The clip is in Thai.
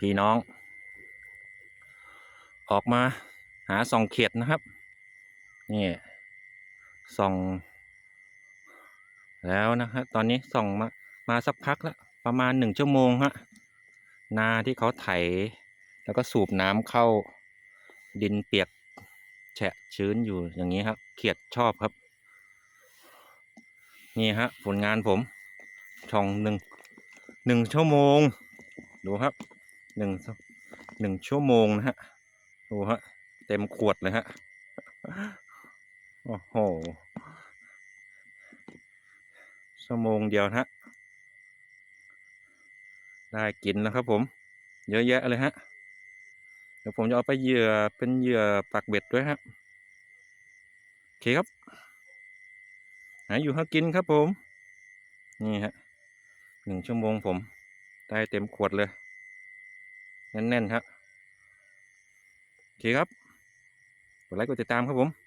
พี่น้อง ออกมาหาส่องเขียดนะครับ นี่ส่องแล้วนะฮะตอนนี้ส่องมามาสักพักแล้วประมาณหนึ่งชั่วโมงฮะนาที่เขาไถ แล้วก็สูบน้ำเข้าดินเปียกแฉะชื้นอยู่อย่างนี้ครับเขียดชอบครับ นี่ฮะผลงานผมช่องหนึ่งหนึ่งชั่วโมง ดูครับ หนึ่งหนึ่งชั่วโมงนะฮะดูฮะเต็มขวดเลยฮะโอ้โหชั่วโมงเดียวนะฮะได้กินแล้วครับผม เยอะแยะเลยฮะเดี๋ยวผมจะเอาไปเหยื่อเป็นเหยื่อปักเบ็ดด้วยครับโอเคครับหาอยู่หากินครับผม นี่ฮะหนึ่งชั่วโมงผม ได้เต็มขวดเลย แน่นๆครับโอเคครับกดไลค์กดติดตามครับผม